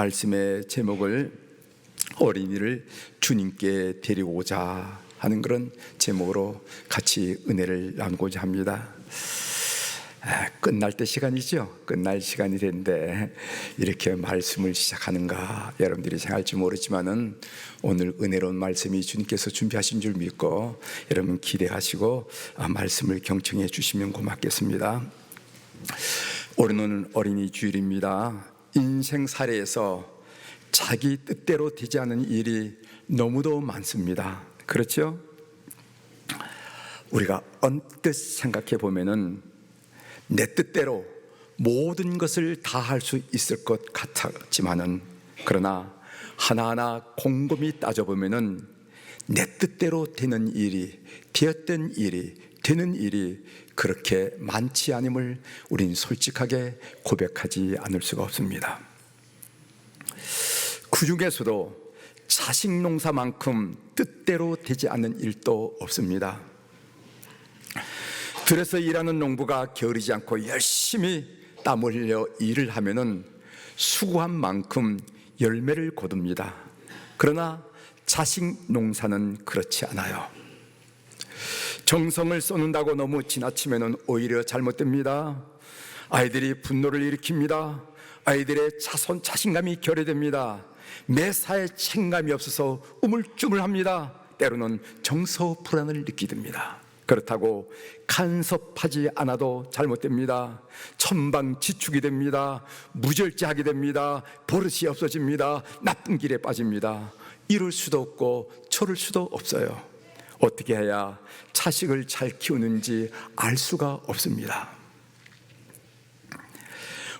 말씀의 제목을 어린이를 주님께 데리고 오자 하는 그런 제목으로 같이 은혜를 나누고자 합니다. 아, 끝날 때 시간이죠. 끝날 시간이 됐는데 이렇게 말씀을 시작하는가 여러분들이 생각할지 모르지만은 오늘 은혜로운 말씀이 주님께서 준비하신 줄 믿고 여러분 기대하시고 아, 말씀을 경청해 주시면 고맙겠습니다. 오늘은 어린이 주일입니다. 인생 사례에서 자기 뜻대로 되지 않은 일이 너무도 많습니다. 그렇죠? 우리가 언뜻 생각해 보면은 내 뜻대로 모든 것을 다 할 수 있을 것 같았지만은 그러나 하나하나 곰곰이 따져보면은 내 뜻대로 되는 일이 되었던 일이 되는 일이 그렇게 많지 않음을 우린 솔직하게 고백하지 않을 수가 없습니다. 그 중에서도 자식 농사만큼 뜻대로 되지 않는 일도 없습니다. 들에서 일하는 농부가 게으르지 않고 열심히 땀 흘려 일을 하면은 수고한 만큼 열매를 거둡니다. 그러나 자식 농사는 그렇지 않아요. 정성을 쏟는다고 너무 지나치면은 오히려 잘못됩니다. 아이들이 분노를 일으킵니다. 아이들의 자손 자신감이 결여됩니다. 매사에 책임감이 없어서 우물쭈물합니다. 때로는 정서 불안을 느끼됩니다. 그렇다고 간섭하지 않아도 잘못됩니다. 천방지축이 됩니다. 무절제하게 됩니다. 버릇이 없어집니다. 나쁜 길에 빠집니다. 이럴 수도 없고 저럴 수도 없어요. 어떻게 해야 자식을 잘 키우는지 알 수가 없습니다.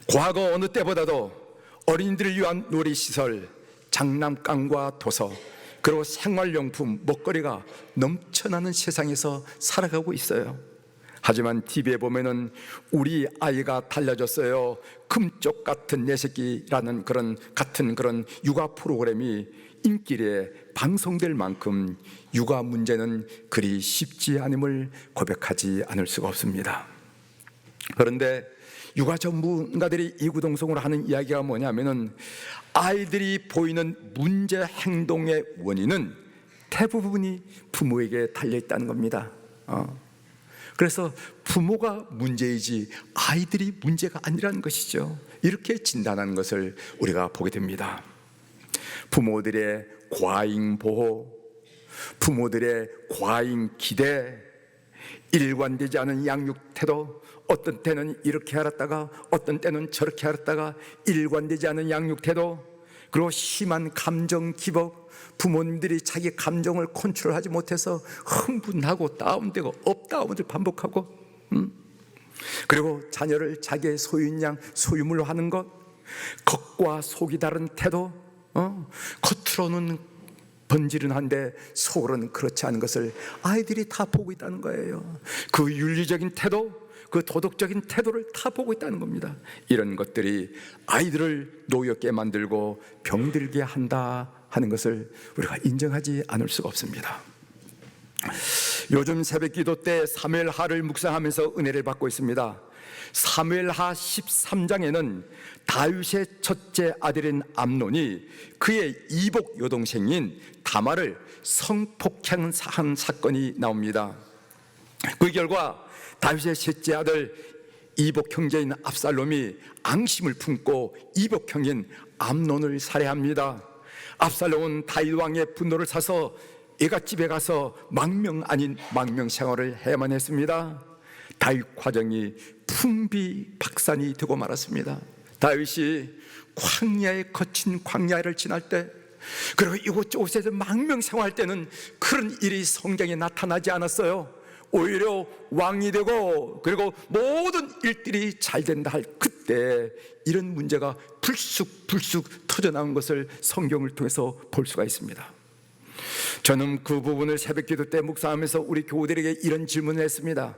과거 어느 때보다도 어린이들을 위한 놀이시설, 장난감과 도서, 그리고 생활용품, 먹거리가 넘쳐나는 세상에서 살아가고 있어요. 하지만 TV에 보면은 우리 아이가 달라졌어요. 금쪽 같은 내 새끼라는 그런 같은 그런 육아 프로그램이 인기에 방송될 만큼 육아 문제는 그리 쉽지 않음을 고백하지 않을 수가 없습니다. 그런데 육아 전문가들이 이구동성으로 하는 이야기가 뭐냐면은 아이들이 보이는 문제 행동의 원인은 대부분이 부모에게 달려 있다는 겁니다. 어. 그래서 부모가 문제이지 아이들이 문제가 아니라는 것이죠. 이렇게 진단하는 것을 우리가 보게 됩니다. 부모들의 과잉 보호, 부모들의 과잉 기대, 일관되지 않은 양육 태도, 어떤 때는 이렇게 알았다가 어떤 때는 저렇게 알았다가 일관되지 않은 양육 태도, 그리고 심한 감정 기복, 부모님들이 자기 감정을 컨트롤하지 못해서 흥분하고 다운되고 업다운을 반복하고, 음? 그리고 자녀를 자기의 소유인 양 소유물로 하는 것, 겉과 속이 다른 태도, 어? 겉으로는 번지른한데 속으로는 그렇지 않은 것을 아이들이 다 보고 있다는 거예요. 그 윤리적인 태도, 그 도덕적인 태도를 다 보고 있다는 겁니다. 이런 것들이 아이들을 노엽게 만들고 병들게 한다 하는 것을 우리가 인정하지 않을 수가 없습니다. 요즘 새벽 기도 때 사무엘하를 묵상하면서 은혜를 받고 있습니다. 사무엘하 13장에는 다윗의 첫째 아들인 암논이 그의 이복 여동생인 다마를 성폭행한 사건이 나옵니다. 그 결과 다윗의 셋째 아들 이복 형제인 압살롬이 앙심을 품고 이복 형인 암논을 살해합니다. 압살롬은 다윗 왕의 분노를 사서 애갓집에 가서 망명 아닌 망명 생활을 해야만 했습니다. 다윗 과정이 풍비박산이 되고 말았습니다. 다윗이 광야에 거친 광야를 지날 때 그리고 이곳저곳에서 망명 생활할 때는 그런 일이 성경에 나타나지 않았어요. 오히려 왕이 되고 그리고 모든 일들이 잘 된다 할 그때 이런 문제가 불쑥불쑥 터져 나온 것을 성경을 통해서 볼 수가 있습니다. 저는 그 부분을 새벽 기도 때 묵상하면서 우리 교우들에게 이런 질문을 했습니다.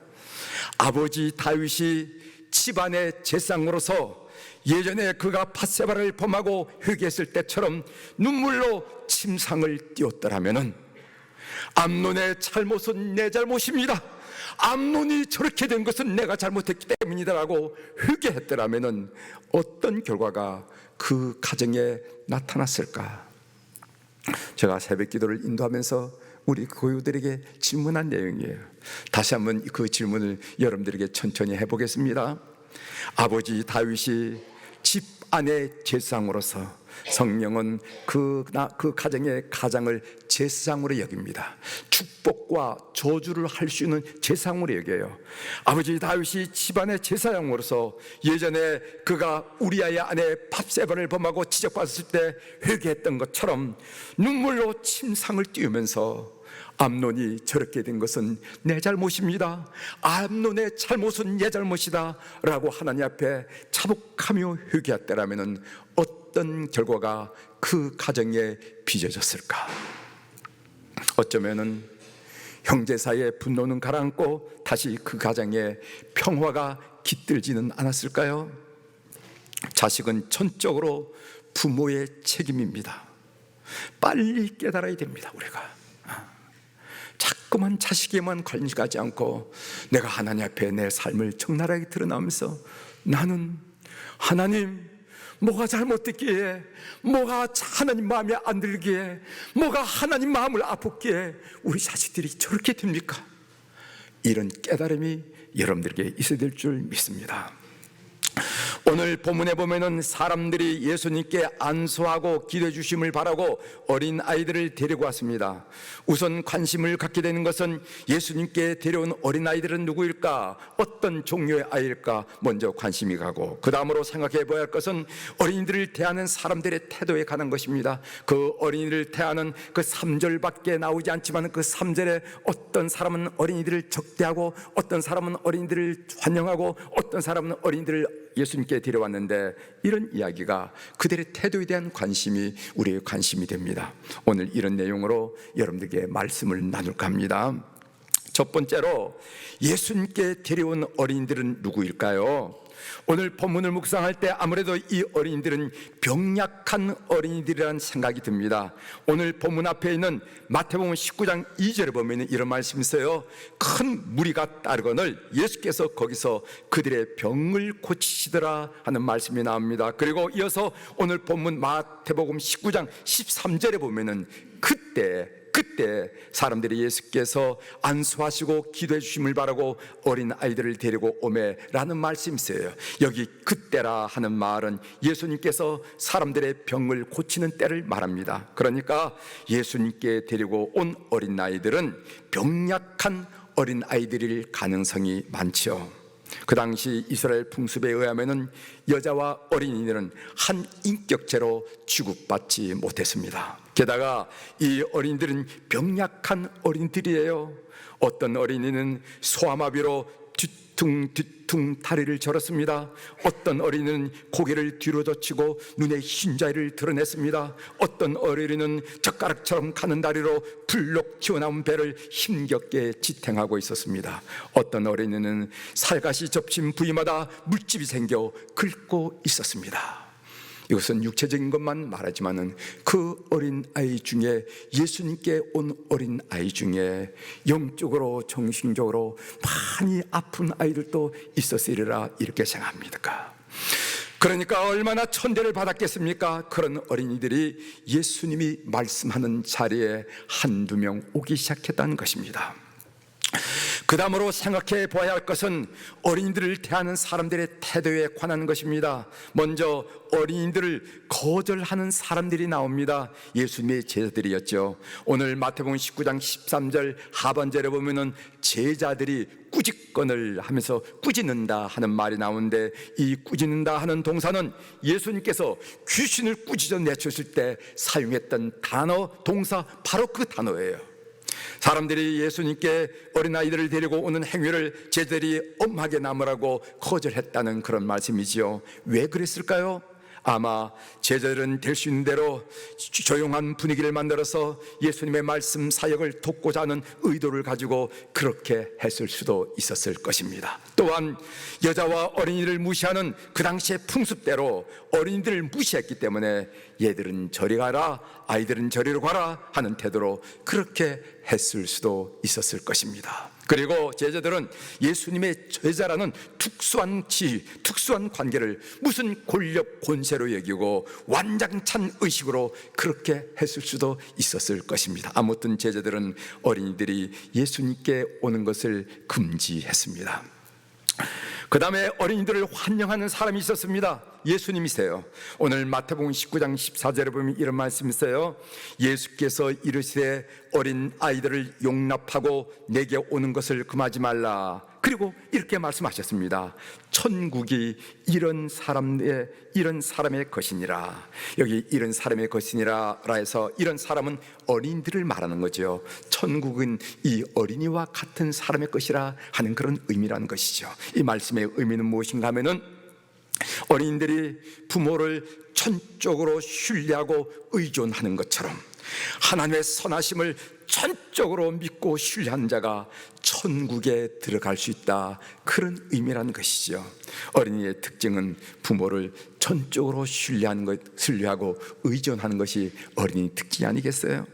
아버지 다윗이 집안의 재상으로서 예전에 그가 팟세바를 범하고 회개했을 때처럼 눈물로 침상을 띄웠더라면은 암론의 잘못은 내 잘못입니다. 암론이 저렇게 된 것은 내가 잘못했기 때문이다라고 회개했더라면은 어떤 결과가 그 가정에 나타났을까? 제가 새벽 기도를 인도하면서 우리 고유들에게 질문한 내용이에요. 다시 한번 그 질문을 여러분들에게 천천히 해보겠습니다. 아버지 다윗이 집 안의 제사장으로서 성령은 그, 나, 그 가정의 가장을 제사장으로 여깁니다. 축복과 저주를 할 수 있는 제사장으로 여겨요. 아버지 다윗이 집안의 제사장으로서 예전에 그가 우리아의 아내 밥세번을 범하고 지적받았을 때 회개했던 것처럼 눈물로 침상을 띄우면서 암론이 저렇게 된 것은 내 잘못입니다. 암론의 잘못은 내 잘못이다. 라고 하나님 앞에 자복하며 회개했다라면 어떤 결과가 그 가정에 빚어졌을까? 어쩌면은 형제 사이의 분노는 가라앉고 다시 그 가정에 평화가 깃들지는 않았을까요? 자식은 전적으로 부모의 책임입니다. 빨리 깨달아야 됩니다, 우리가. 자꾸만 자식에만 관심가지 않고 내가 하나님 앞에 내 삶을 적나라하게 드러나면서 나는 하나님 뭐가 잘못됐기에 뭐가 하나님 마음에 안 들기에 뭐가 하나님 마음을 아팠기에 우리 자식들이 저렇게 됩니까? 이런 깨달음이 여러분들에게 있어야 될 줄 믿습니다. 오늘 본문에 보면은 사람들이 예수님께 안수하고 기도해 주심을 바라고 어린 아이들을 데리고 왔습니다. 우선 관심을 갖게 되는 것은 예수님께 데려온 어린 아이들은 누구일까? 어떤 종류의 아이일까? 먼저 관심이 가고 그 다음으로 생각해 봐야 할 것은 어린이들을 대하는 사람들의 태도에 가는 것입니다. 그 어린이를 대하는 그 3절밖에 나오지 않지만 그 3절에 어떤 사람은 어린이들을 적대하고 어떤 사람은 어린이들을 환영하고 어떤 사람은 어린이들을 예수님께 데려왔는데 이런 이야기가 그들의 태도에 대한 관심이 우리의 관심이 됩니다. 오늘 이런 내용으로 여러분들에게 말씀을 나눌까 합니다. 첫 번째로 예수님께 데려온 어린이들은 누구일까요? 오늘 본문을 묵상할 때 아무래도 이 어린이들은 병약한 어린이들이라는 생각이 듭니다. 오늘 본문 앞에 있는 마태복음 19장 2절에 보면 이런 말씀이 있어요. 큰 무리가 따르거늘 예수께서 거기서 그들의 병을 고치시더라 하는 말씀이 나옵니다. 그리고 이어서 오늘 본문 마태복음 19장 13절에 보면은 그때 그때 사람들이 예수께서 안수하시고 기도해 주심을 바라고 어린 아이들을 데리고 오매라는 말씀이 있어요. 여기 그때라 하는 말은 예수님께서 사람들의 병을 고치는 때를 말합니다. 그러니까 예수님께 데리고 온 어린 아이들은 병약한 어린 아이들일 가능성이 많죠. 그 당시 이스라엘 풍습에 의하면은 여자와 어린이들은 한 인격체로 취급받지 못했습니다. 게다가 이 어린이들은 병약한 어린들이에요. 어떤 어린이는 소아마비로 뒤퉁 뒤퉁 다리를 절었습니다. 어떤 어린이는 고개를 뒤로 젖히고 눈에 흰자를 드러냈습니다. 어떤 어린이는 젓가락처럼 가는 다리로 불록 튀어나온 배를 힘겹게 지탱하고 있었습니다. 어떤 어린이는 살갗이 접힌 부위마다 물집이 생겨 긁고 있었습니다. 이것은 육체적인 것만 말하지만은 그 어린 아이 중에 예수님께 온 어린 아이 중에 영적으로 정신적으로 많이 아픈 아이들도 있었으리라 이렇게 생각합니다. 그러니까 얼마나 천대를 받았겠습니까? 그런 어린이들이 예수님이 말씀하는 자리에 한두 명 오기 시작했다는 것입니다. 그 다음으로 생각해 보아야 할 것은 어린이들을 대하는 사람들의 태도에 관한 것입니다. 먼저 어린이들을 거절하는 사람들이 나옵니다. 예수님의 제자들이었죠. 오늘 마태복음 19장 13절 하반절에 보면은 제자들이 꾸짖건을 하면서 꾸짖는다 하는 말이 나오는데 이 꾸짖는다 하는 동사는 예수님께서 귀신을 꾸짖어 내쳤을 때 사용했던 단어, 동사 바로 그 단어예요. 사람들이 예수님께 어린아이들을 데리고 오는 행위를 제들이 엄하게 남으라고 거절했다는 그런 말씀이지요. 왜 그랬을까요? 아마 제자들은 될 수 있는 대로 조용한 분위기를 만들어서 예수님의 말씀 사역을 돕고자 하는 의도를 가지고 그렇게 했을 수도 있었을 것입니다. 또한 여자와 어린이를 무시하는 그 당시의 풍습대로 어린이들을 무시했기 때문에 얘들은 저리 가라, 아이들은 저리로 가라 하는 태도로 그렇게 했을 수도 있었을 것입니다. 그리고 제자들은 예수님의 제자라는 특수한 지, 특수한 관계를 무슨 권력 권세로 여기고 완장찬 의식으로 그렇게 했을 수도 있었을 것입니다. 아무튼 제자들은 어린이들이 예수님께 오는 것을 금지했습니다. 그 다음에 어린이들을 환영하는 사람이 있었습니다. 예수님이세요. 오늘 마태복음 19장 14절에 보면 이런 말씀이 있어요. 예수께서 이르시되 어린 아이들을 용납하고 내게 오는 것을 금하지 말라. 그리고 이렇게 말씀하셨습니다. 천국이 이런 사람의 이런 사람의 것이니라. 여기 이런 사람의 것이니라라 해서 이런 사람은 어린이들을 말하는 거죠. 천국은 이 어린이와 같은 사람의 것이라 하는 그런 의미라는 것이죠. 이 말씀의 의미는 무엇인가 하면은 어린이들이 부모를 전적으로 신뢰하고 의존하는 것처럼 하나님의 선하심을 전적으로 믿고 신뢰한 자가 천국에 들어갈 수 있다. 그런 의미라는 것이죠. 어린이의 특징은 부모를 전적으로 신뢰하는 것, 신뢰하고 의존하는 것이 어린이 특징이 아니겠어요?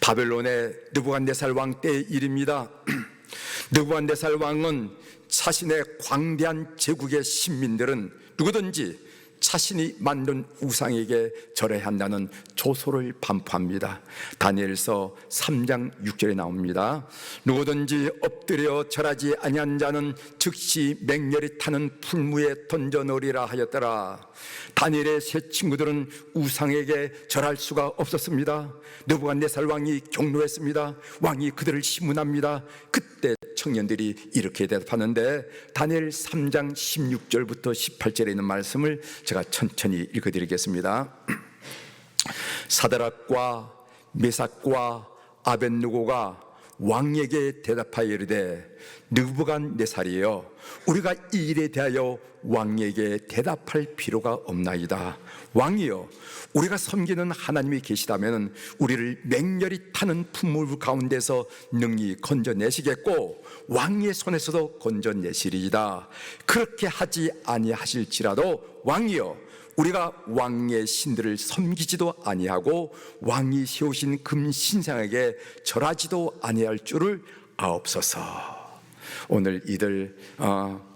바벨론의 느부갓네살 왕 때의 일입니다. 느부갓네살 왕은 자신의 광대한 제국의 신민들은 누구든지 자신이 만든 우상에게 절해야 한다는 조소를 반포합니다. 다니엘서 3장 6절에 나옵니다. 누구든지 엎드려 절하지 아니한 자는 즉시 맹렬히 타는 풀무에 던져 넣으리라 하였더라. 다니엘의 세 친구들은 우상에게 절할 수가 없었습니다. 느부갓네살 왕이 경로했습니다. 왕이 그들을 신문합니다. 그때 청년들이 이렇게 대답하는데 다니엘 3장 16절부터 18절에 있는 말씀을 제가 천천히 읽어드리겠습니다. 사드락과 메삭과 아벤누고가 왕에게 대답하여 이르되 느부갓네살이여 우리가 이 일에 대하여 왕에게 대답할 필요가 없나이다. 왕이여 우리가 섬기는 하나님이 계시다면 우리를 맹렬히 타는 풍물 가운데서 능히 건져내시겠고 왕의 손에서도 건져내시리이다. 그렇게 하지 아니하실지라도 왕이여 우리가 왕의 신들을 섬기지도 아니하고 왕이 세우신 금 신상에게 절하지도 아니할 줄을 아옵소서. 오늘 이들 어,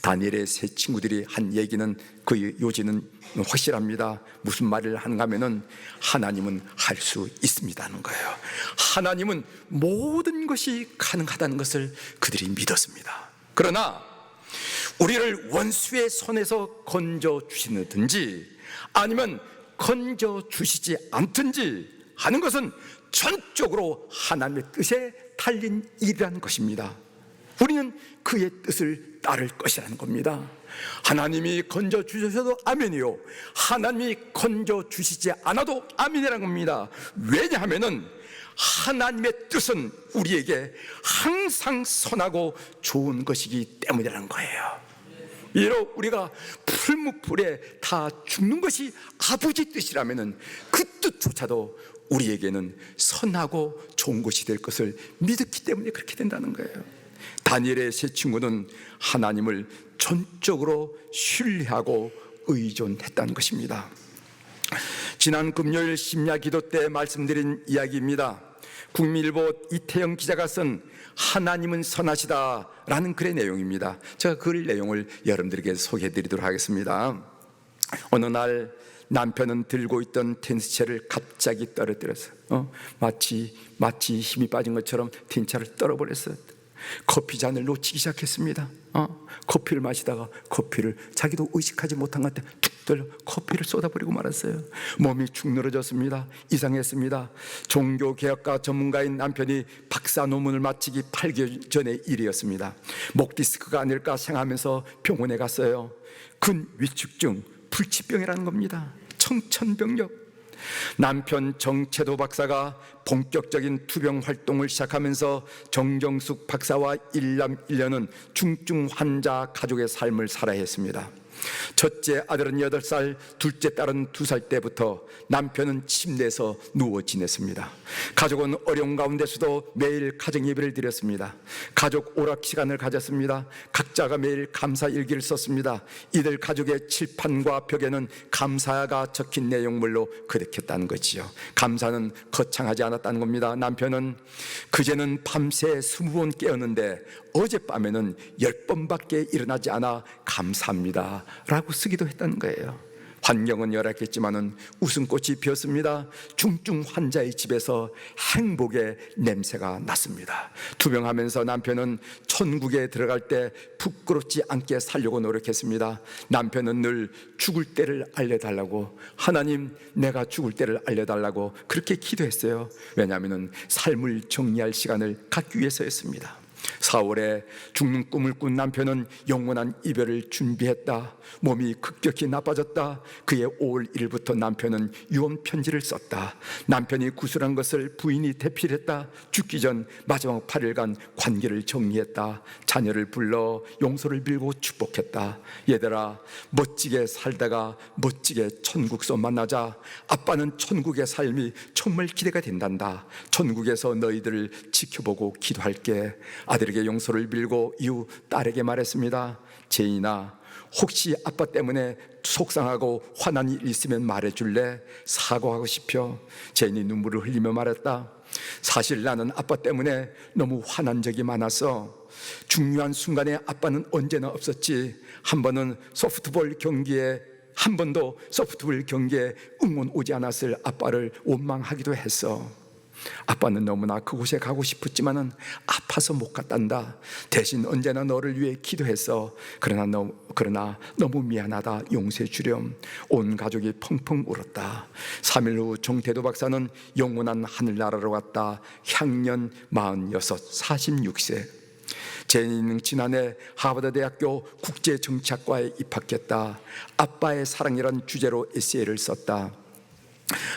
다니엘의 세 친구들이 한 얘기는 그 요지는 확실합니다. 무슨 말을 하는가 하면은 하나님은 할 수 있습니다는 거예요. 하나님은 모든 것이 가능하다는 것을 그들이 믿었습니다. 그러나 우리를 원수의 손에서 건져 주시든지 아니면 건져 주시지 않든지 하는 것은 전적으로 하나님의 뜻에 달린 일이라는 것입니다. 우리는 그의 뜻을 따를 것이라는 겁니다. 하나님이 건져 주셔도 아멘이요. 하나님이 건져 주시지 않아도 아멘이라는 겁니다. 왜냐하면은 하나님의 뜻은 우리에게 항상 선하고 좋은 것이기 때문이라는 거예요. 비록 우리가 풀무풀에 다 죽는 것이 아버지 뜻이라면은 그 뜻조차도 우리에게는 선하고 좋은 것이 될 것을 믿었기 때문에 그렇게 된다는 거예요. 다니엘의 세 친구는 하나님을 전적으로 신뢰하고 의존했다는 것입니다. 지난 금요일 심야 기도 때 말씀드린 이야기입니다. 국민일보 이태영 기자가 쓴 하나님은 선하시다 라는 글의 내용입니다. 제가 글 내용을 여러분들에게 소개해 드리도록 하겠습니다. 어느 날 남편은 들고 있던 텐스채를 갑자기 떨어뜨렸어요. 어? 마치 마치 힘이 빠진 것처럼 텐차를 떨어버렸어요. 커피 잔을 놓치기 시작했습니다. 어? 커피를 마시다가 커피를 자기도 의식하지 못한 것 같아 툭 떨려 커피를 쏟아버리고 말았어요. 몸이 축 늘어졌습니다. 이상했습니다. 종교 개혁가 전문가인 남편이 박사 논문을 마치기 8개월 전의 일이었습니다. 목 디스크가 아닐까 생각하면서 병원에 갔어요. 근 위축증, 불치병이라는 겁니다. 청천벽력. 남편 정채도 박사가 본격적인 투병 활동을 시작하면서 정정숙 박사와 일남 일녀는 중증 환자 가족의 삶을 살아야 했습니다. 첫째 아들은 여덟 살, 둘째 딸은 두살 때부터 남편은 침대에서 누워 지냈습니다. 가족은 어려운 가운데서도 매일 가정 예배를 드렸습니다. 가족 오락 시간을 가졌습니다. 각자가 매일 감사 일기를 썼습니다. 이들 가족의 칠판과 벽에는 감사가 적힌 내용물로 그득했다는 거지요. 감사는 거창하지 않았다는 겁니다. 남편은 그제는 밤새 스무 번 깨었는데 어젯밤에는 열 번밖에 일어나지 않아 감사합니다. 라고 쓰기도 했다는 거예요. 환경은 열악했지만은 웃음꽃이 피었습니다. 중증 환자의 집에서 행복의 냄새가 났습니다. 투병하면서 남편은 천국에 들어갈 때 부끄럽지 않게 살려고 노력했습니다. 남편은 늘 죽을 때를 알려달라고 하나님 내가 죽을 때를 알려달라고 그렇게 기도했어요. 왜냐하면은 삶을 정리할 시간을 갖기 위해서였습니다. 4월에 죽는 꿈을 꾼 남편은 영원한 이별을 준비했다. 몸이 급격히 나빠졌다. 그의 5월 1일부터 남편은 유언 편지를 썼다. 남편이 구술한 것을 부인이 대필했다. 죽기 전 마지막 8일간 관계를 정리했다. 자녀를 불러 용서를 빌고 축복했다. 얘들아, 멋지게 살다가 멋지게 천국서 만나자. 아빠는 천국의 삶이 정말 기대가 된단다. 천국에서 너희들을 지켜보고 기도할게. 아들에게 용서를 빌고 이후 딸에게 말했습니다. 제인아, 혹시 아빠 때문에 속상하고 화난 일 있으면 말해줄래? 사과하고 싶어. 제인이 눈물을 흘리며 말했다. 사실 나는 아빠 때문에 너무 화난 적이 많았어. 중요한 순간에 아빠는 언제나 없었지. 한 번은 소프트볼 경기에 한 번도 소프트볼 경기에 응원 오지 않았을 아빠를 원망하기도 했어. 아빠는 너무나 그곳에 가고 싶었지만은 아파서 못 갔단다. 대신 언제나 너를 위해 기도했어. 그러나 너 그러나 너무 미안하다. 용서해 주렴. 온 가족이 펑펑 울었다. 3일 후 정태도 박사는 영원한 하늘나라로 갔다. 향년 46, 46세. 제니는 지난해 하버드 대학교 국제정치학과에 입학했다. 아빠의 사랑이란 주제로 에세이를 썼다.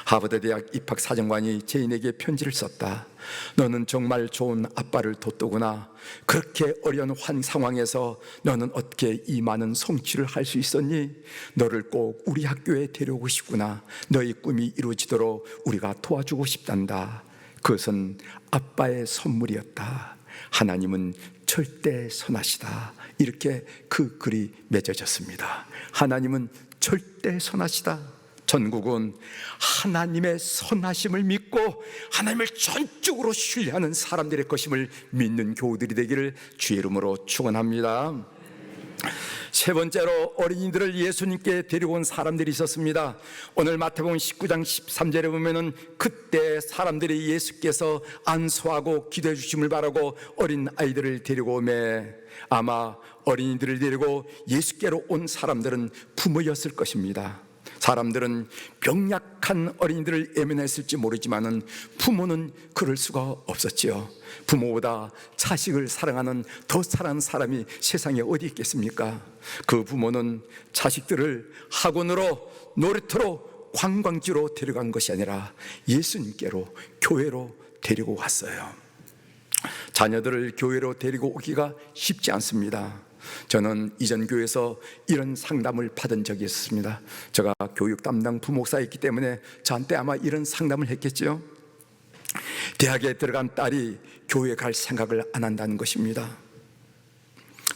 하버드 대학 입학 사정관이 제인에게 편지를 썼다. 너는 정말 좋은 아빠를 뒀더구나. 그렇게 어려운 환 상황에서 너는 어떻게 이 많은 성취를 할 수 있었니? 너를 꼭 우리 학교에 데려오고 싶구나. 너의 꿈이 이루어지도록 우리가 도와주고 싶단다. 그것은 아빠의 선물이었다. 하나님은 절대 선하시다. 이렇게 그 글이 맺어졌습니다. 하나님은 절대 선하시다. 전국은 하나님의 선하심을 믿고 하나님을 전적으로 신뢰하는 사람들의 것임을 믿는 교우들이 되기를 주의 이름으로 축원합니다. 세 번째로 어린이들을 예수님께 데려온 사람들이 있었습니다. 오늘 마태복음 19장 13절에 보면은 그때 사람들이 예수께서 안수하고 기도해 주심을 바라고 어린 아이들을 데리고 오매 아마 어린이들을 데리고 예수께로 온 사람들은 부모였을 것입니다. 사람들은 병약한 어린이들을 예면했을지 모르지만은 부모는 그럴 수가 없었지요. 부모보다 자식을 사랑하는 더 사랑하는 사람이 세상에 어디 있겠습니까? 그 부모는 자식들을 학원으로 놀이터로 관광지로 데려간 것이 아니라 예수님께로 교회로 데리고 왔어요. 자녀들을 교회로 데리고 오기가 쉽지 않습니다. 저는 이전 교회에서 이런 상담을 받은 적이 있습니다. 제가 교육 담당 부목사였기 때문에 저한테 아마 이런 상담을 했겠지요. 대학에 들어간 딸이 교회 갈 생각을 안 한다는 것입니다.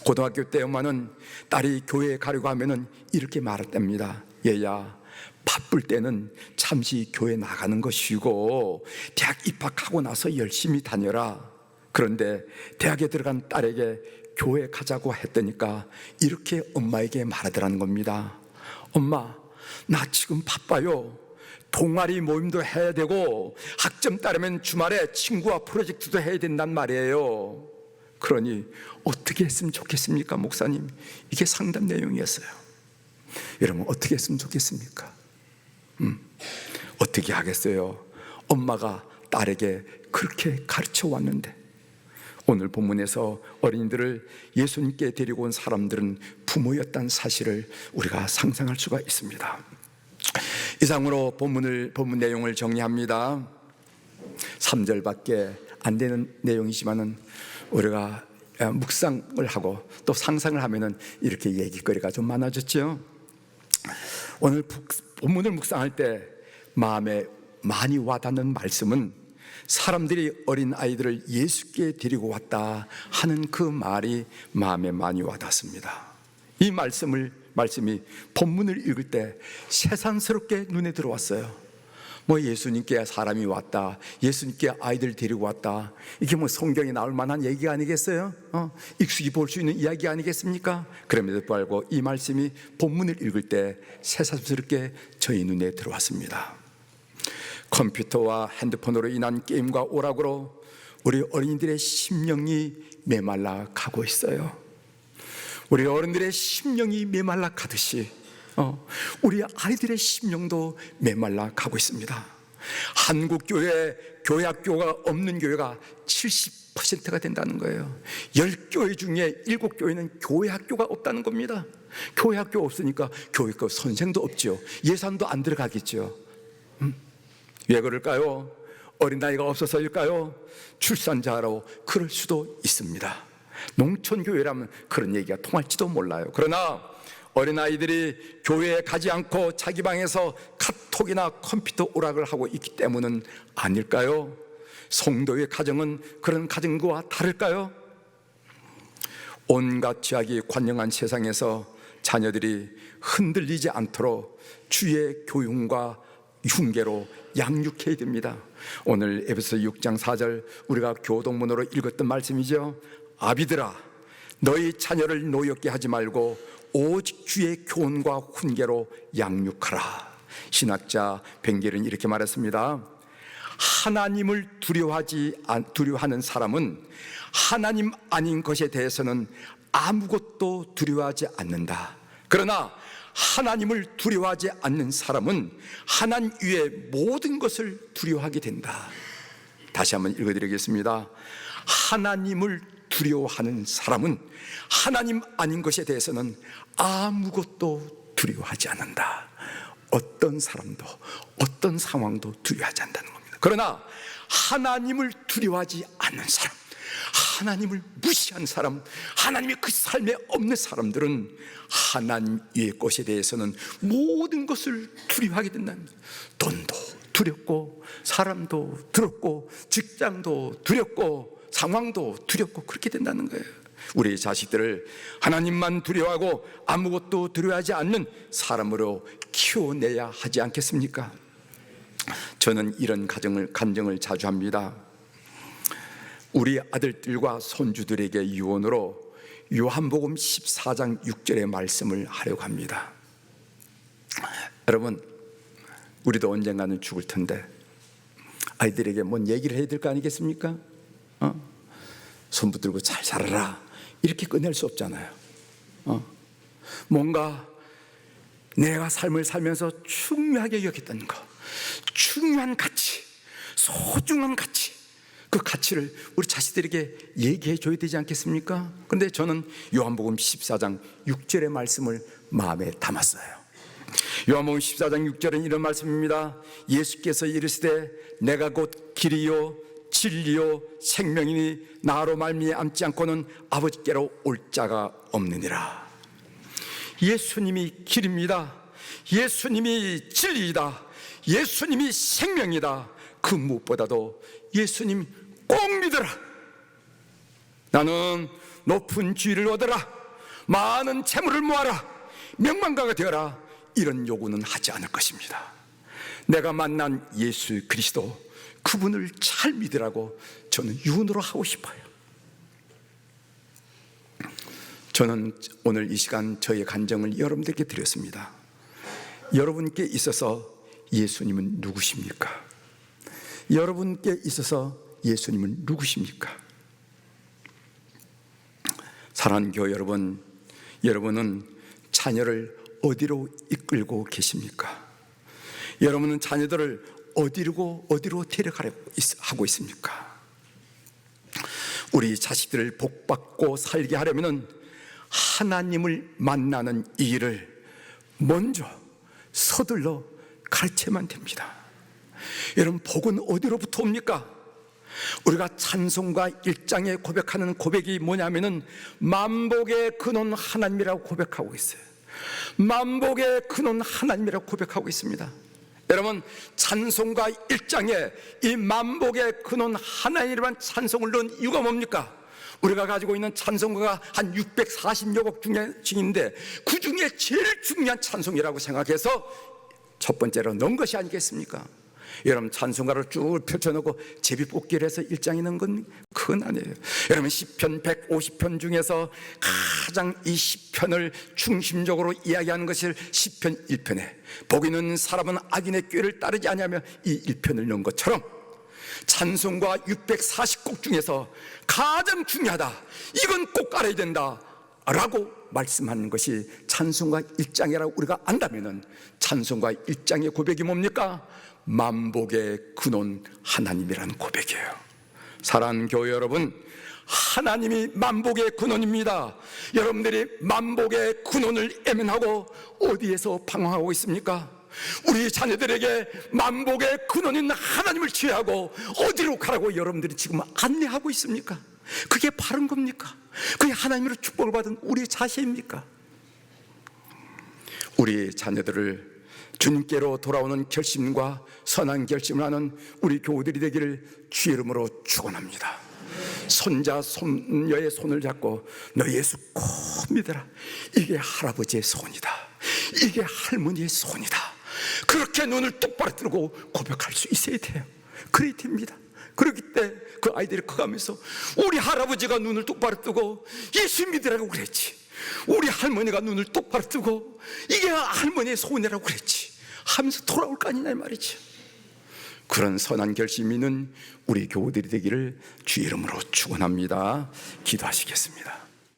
고등학교 때 엄마는 딸이 교회에 가려고 하면은 이렇게 말했답니다. 얘야, 바쁠 때는 잠시 교회 나가는 것이고 대학 입학하고 나서 열심히 다녀라. 그런데 대학에 들어간 딸에게 교회 가자고 했더니까 이렇게 엄마에게 말하더라는 겁니다. 엄마, 나 지금 바빠요. 동아리 모임도 해야 되고 학점 따르면 주말에 친구와 프로젝트도 해야 된단 말이에요. 그러니 어떻게 했으면 좋겠습니까, 목사님? 이게 상담 내용이었어요. 여러분 어떻게 했으면 좋겠습니까? 음, 어떻게 하겠어요? 엄마가 딸에게 그렇게 가르쳐 왔는데 오늘 본문에서 어린이들을 예수님께 데리고 온 사람들은 부모였다는 사실을 우리가 상상할 수가 있습니다. 이상으로 본문을 본문 내용을 정리합니다. 3절밖에 안 되는 내용이지만은 우리가 어, 묵상을 하고 또 상상을 하면은 이렇게 얘기거리가 좀 많아졌죠. 오늘 북- 본문을 묵상할 때 마음에 많이 와닿는 말씀은 사람들이 어린 아이들을 예수께 데리고 왔다 하는 그 말이 마음에 많이 와닿습니다. 이 말씀을 말씀이 본문을 읽을 때 세상스럽게 눈에 들어왔어요. 뭐 예수님께 사람이 왔다, 예수님께 아이들 데리고 왔다. 이게 뭐 성경에 나올 만한 얘기가 아니겠어요? 어? 익숙히 볼 수 있는 이야기 아니겠습니까? 그럼에도 불구하고 이 말씀이 본문을 읽을 때 새삼스럽게 저희 눈에 들어왔습니다. 컴퓨터와 핸드폰으로 인한 게임과 오락으로 우리 어린이들의 심령이 메말라 가고 있어요. 우리 어른들의 심령이 메말라 가듯이 어, 우리 아이들의 심령도 메말라 가고 있습니다. 한국 교회 교회학교가 없는 교회가 70%가 된다는 거예요. 10교회 중에 7교회는 교회 학교가 없다는 겁니다. 교회 학교 없으니까 교회과 선생도 없죠. 예산도 안 들어가겠죠. 음? 왜 그럴까요? 어린 나이가 없어서일까요? 출산자로 그럴 수도 있습니다. 농촌 교회라면 그런 얘기가 통할지도 몰라요. 그러나 어린 아이들이 교회에 가지 않고 자기 방에서 카톡이나 컴퓨터 오락을 하고 있기 때문은 아닐까요? 성도의 가정은 그런 가정과 다를까요? 온갖 죄악이 관영한 세상에서 자녀들이 흔들리지 않도록 주의 교훈과 흉계로 양육해야 됩니다. 오늘 에베소 6장 4절 우리가 교동문으로 읽었던 말씀이죠. 아비들아 너희 자녀를 노엽게 하지 말고 오직 주의 교훈과 훈계로 양육하라. 신학자 벤겔은 이렇게 말했습니다. 하나님을 두려워하지 않- 두려워하는 사람은 하나님 아닌 것에 대해서는 아무것도 두려워하지 않는다. 그러나 하나님을 두려워하지 않는 사람은 하나님 위에 모든 것을 두려워하게 된다. 다시 한번 읽어드리겠습니다. 하나님을 두려워하는 사람은 하나님 아닌 것에 대해서는 아무것도 두려워하지 않는다. 어떤 사람도 어떤 상황도 두려워하지 않는다는 겁니다. 그러나 하나님을 두려워하지 않는 사람, 하나님을 무시한 사람, 하나님의 그 삶에 없는 사람들은 하나님 의 것에 대해서는 모든 것을 두려워하게 거예요. 돈도 두렵고 사람도 두렵고 직장도 두렵고 상황도 두렵고 그렇게 된다는 거예요. 우리 자식들을 하나님만 두려워하고 아무것도 두려워하지 않는 사람으로 키워내야 하지 않겠습니까? 저는 이런 가정을 간증을 자주 합니다. 우리 아들들과 손주들에게 유언으로 요한복음 14장 6절의 말씀을 하려고 합니다. 여러분, 우리도 언젠가는 죽을 텐데 아이들에게 뭔 얘기를 해야 될 거 아니겠습니까? 어? 손 붙들고 잘 살아라 이렇게 끝낼 수 없잖아요. 어? 뭔가 내가 삶을 살면서 중요하게 여겼던 거, 중요한 가치, 소중한 가치, 그 가치를 우리 자식들에게 얘기해 줘야 되지 않겠습니까? 근데 저는 요한복음 14장 6절의 말씀을 마음에 담았어요. 요한복음 14장 6절은 이런 말씀입니다. 예수께서 이르시되 내가 곧 길이요 진리요 생명이니 나로 말미암지 않고는 아버지께로 올 자가 없느니라. 예수님이 길입니다. 예수님이 진리이다. 예수님이 생명이다. 그 무엇보다도 예수님 꼭 믿어라. 나는 높은 지위를 얻어라. 많은 재물을 모아라. 명망가가 되어라. 이런 요구는 하지 않을 것입니다. 내가 만난 예수 그리스도 그분을 잘 믿으라고 저는 유언으로 하고 싶어요. 저는 오늘 이 시간 저의 간정을 여러분들께 드렸습니다. 여러분께 있어서 예수님은 누구십니까? 여러분께 있어서 예수님은 누구십니까? 사랑하는 교회 여러분, 여러분은 자녀를 어디로 이끌고 계십니까? 여러분은 자녀들을 어디로 어디로 데려가려고 있- 하고 있습니까? 우리 자식들을 복받고 살게 하려면은 하나님을 만나는 이 일을 먼저 서둘러 가르쳐만 됩니다. 여러분 복은 어디로부터 옵니까? 우리가 찬송가 1장에 고백하는 고백이 뭐냐면은 만복의 근원 하나님이라고 고백하고 있어요. 만복의 근원 하나님이라고 고백하고 있습니다. 여러분 찬송가 1장에 이 만복의 근원 하나님이라는 찬송을 넣은 이유가 뭡니까? 우리가 가지고 있는 찬송가가 한 640여 곡 중인데 그 중에 제일 중요한 찬송이라고 생각해서 첫 번째로 넣은 것이 아니겠습니까? 여러분 찬송가를 쭉 펼쳐놓고 제비 뽑기를 해서 일장이 넣은 건 그건 아니에요. 여러분 시편 150편 중에서 가장 이 시편을 중심적으로 이야기하는 것이 시편 1편에 복 있는 사람은 악인의 꾀를 따르지 않냐며 이 1편을 넣은 것처럼 찬송가 640곡 중에서 가장 중요하다. 이건 꼭 알아야 된다. 라고 말씀하는 것이 찬송가 1장이라고 우리가 안다면 찬송가 1장의 고백이 뭡니까? 만복의 근원 하나님이라는 고백이에요 사랑하는 교회 여러분 하나님이 만복의 근원입니다 여러분들이 만복의 근원을 애면하고 어디에서 방황하고 있습니까? 우리 자녀들에게 만복의 근원인 하나님을 취하고 어디로 가라고 여러분들이 지금 안내하고 있습니까? 그게 바른 겁니까? 그게 하나님으로 축복을 받은 우리 자신입니까? 우리 자녀들을 주님께로 돌아오는 결심과 선한 결심을 하는 우리 교우들이 되기를 주 이름으로 축원합니다. 손자 손녀의 손을 잡고 너 예수 꼭 믿어라. 이게 할아버지의 손이다. 이게 할머니의 손이다. 그렇게 눈을 똑바로 뜨고 고백할 수 있어야 돼요. 그래야 됩니다. 그렇기 때 그 아이들이 커가면서 우리 할아버지가 눈을 똑바로 뜨고 예수 믿으라고 그랬지. 우리 할머니가 눈을 똑바로 뜨고 이게 할머니의 손이라고 그랬지. 하면서 돌아올 거 아니냐 말이죠. 그런 선한 결심 있는 우리 교우들이 되기를 주 이름으로 축원합니다. 기도하시겠습니다.